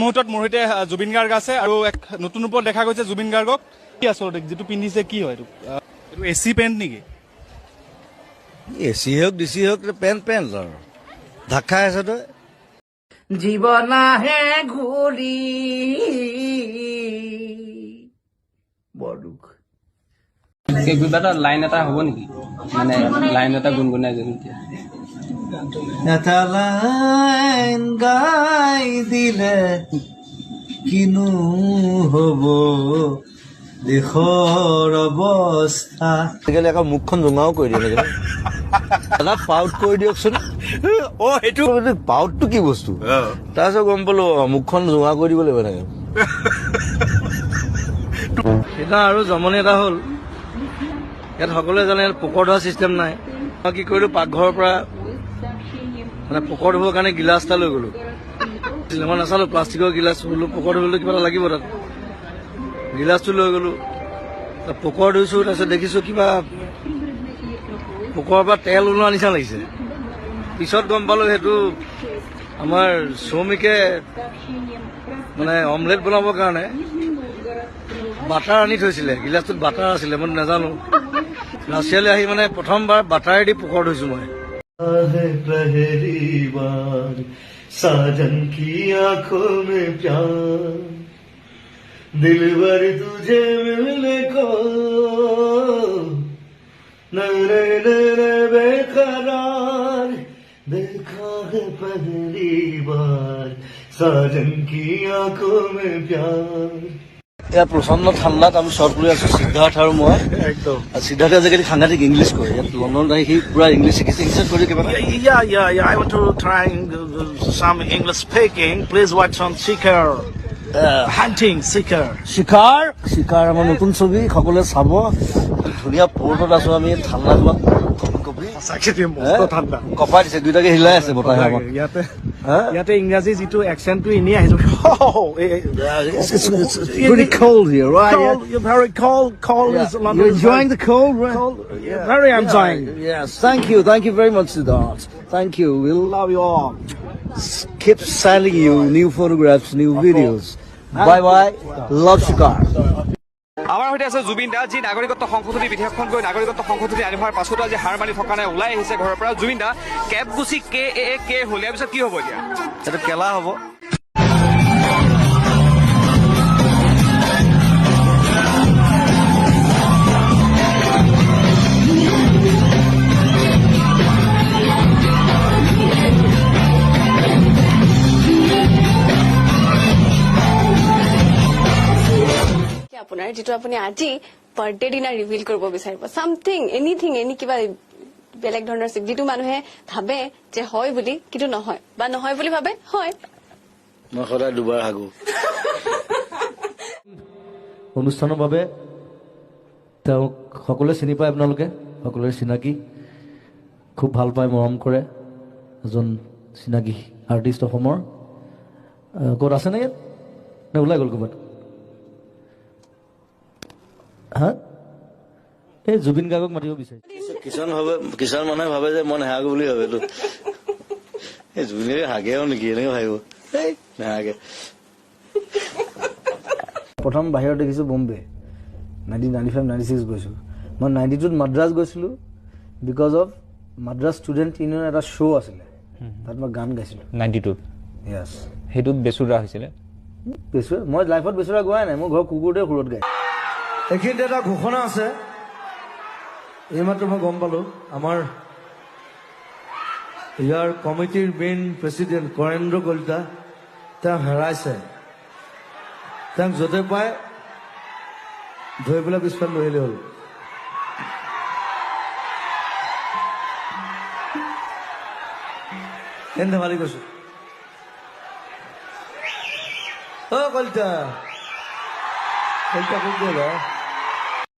মুহূৰ্তত মোৰ সৈতে জুবিন গাৰ্গ আছে আৰু এক নতুন ৰূপত দেখা গৈছে জুবিন গাৰ্গক। কি আচলতে যিটো পিন্ধিছে কি হয় এইটো? এ চি পেণ্ট নেকি? এচি হওক ডিচি হওক পেণ্ট পেণ্ট আৰু খাই আছে তই। জীৱন আহে ঘূৰি বৰ দুখ। কিবা এটা লাইন এটা হ'ব নেকি? মানে লাইন এটা গুণগুণাই যদি এতিয়া। এটা লাইন গাই দিলে কিনো হ'ব? দেশৰ অৱস্থা। আজিকালি আকৌ মুখখন জোঙাও কৰি দিয়ে এটা পাউট কৰি দিয়কচোন। অ সেইটো। পাউটটো কি বস্তু? তাৰপিছত গম পালো অ, মুখখন জোঙা কৰি দিব লাগিব এনেকে। সেইদিনা আৰু জমনি এটা হ'ল। ইয়াত সকলোৱে জানে পোকৰ ধোৱা চিষ্টেম নাই। মই কি কৰিলো পাকঘৰৰ পৰা মানে পোকৰ ধুবৰ কাৰণে গিলাচ এটা লৈ গ'লো। মই নাচালো প্লাষ্টিকৰ গিলাচ বোলো পোকৰ ধুবলৈ কিবা এটা লাগিব তাত। গিলাচটো লৈ গ'লো। পোকৰ ধুইছো তাৰপিছত দেখিছো কিবা পোকৰ পৰা তেল ওলোৱা নিচিনা লাগিছে। পিছত গম পালো সেইটো আমাৰ শ্ৰমিকে মানে অমলেট বনাবৰ কাৰণে বাটাৰ আনি থৈছিলে। গিলাচটোত বাটাৰ আছিলে মই নাজানো। ৰাছিয়ালৈ আহি মানে প্ৰথমবাৰ বাটাৰেদি পোকৰ ধুইছো মই साजन की आंखों में प्यार दिलवर तुझे मिलने को नरे नरे बेकरार देखा है पहली बार साजन की आंखों में प्यार এরা প্রচণ্ড ঠান্ডা আমি শ্বৰ্ট কৰি আছো সিদ্ধাৰ্থ আৰু মই। সিদ্ধাৰ্থে আজিকালি সাংঘাতিক ইংলিছ কয়। ইয়াত লণ্ডনত আহি সি পুৰা ইংলিছ শিকিছে ইংলিছত কৰি কিবা yeah yeah yeah I English speaking please watch on Shikar hunting Shikar Shikar আমাৰ নতুন ছবি সকলোৱে চাব। ধুনীয়া পৰ্টত আছো আমি ঠাণ্ডা কপাই দিছে দুইটাকে হিলাই আছে বতাহে আমাক ইয়াতে হা? ইয়াতে ইংৰাজী যিটো একচেণ্টটো এনেই আহিছো It's, it's, it's, it's pretty cold here, right? Cold, you're very cold. Cold Yeah. is London. You're is enjoying the cold, right? Cold, yeah. Very enjoying. Yes, thank you, thank you very much, Siddharth. Thank you. We'll Love you all. keep sending you new photographs, new videos. Bye bye. Love Shikar. সৈতে আছে জুবিন দা যি নাগৰিকত্ব সংশোধনী বিধেয়কখন গৈ নাগৰিকত্ব সংশোধনী আনি হোৱাৰ পাছতো আজি হাৰ মানি থকা নাই ওলাই আহিছে ঘৰৰ পৰা। জুবিন দা কেব গুচি কে এ কে হ'ল ইয়াৰ পিছত কি হ'ব এতিয়া? কেলা হ'ব। আপোনাৰ যিটো আপুনি আজি বাৰ্থডে দিনা ৰিভিল কৰিব বিচাৰিব। চামথিং এনিথিং এনি কিবা বেলেগ ধৰণৰ যিটো মানুহে ভাবে যে হয় বুলি কিন্তু নহয়। বা নহয় বুলি ভাবে হয়। মই সদায় দুবাৰ হাগো। অনুষ্ঠানৰ বাবে তেওঁক সকলোৱে চিনি পায় আপোনালোকে সকলোৰে চিনাকি। খুব ভাল পায় মৰম কৰে এজন চিনাকি আৰ্টিষ্ট অসমৰ। ক'ত আছেনে ইয়াত? নে ওলাই গ'ল ক'ৰবাত? এই জুবিন গাৰ্গক মাতিব বিচাৰিছে। কিছুমান ভাবে কিছুমান মানুহে ভাবে যে মই নেহাগো বুলি ভাবে এইটো এই জুবিনে হাগেও নেকি এনেকে ভাবিব। এই নেহাগে। প্ৰথম বাহিৰত দেখিছোঁ Bombay. Nineteen ninety five ninety six গৈছোঁ। মই নাইণ্টি টুত মাদ্ৰাছ গৈছিলোঁ because of Madras student union এটা শ্ব' আছিলে। তাত মই গান গাইছিলোঁ। নাইণ্টি টুত য়েছ সেইটোত বেচুৰা হৈছিলে? বেচুৰা মই লাইফত বেচুৰা গোৱাই নাই মোৰ ঘৰৰ কুকুৰটোৱে সুৰত গায়। এইখিনিতে এটা ঘোষণা আছে। এইমাত্ৰ মই গম পালোঁ, আমাৰ ইয়াৰ কমিটিৰ মেইন প্ৰেচিডেণ্ট কৰেন্দ্ৰ কলিতা তেওঁ হেৰাইছে। তেওঁক য'তে পায় ধৰি পেলাই পিছফালে লৈ আহিলে হ'ল। এনে ধেমালি কৈছো। অ, কলিতা। কলিতা কোন গ'ল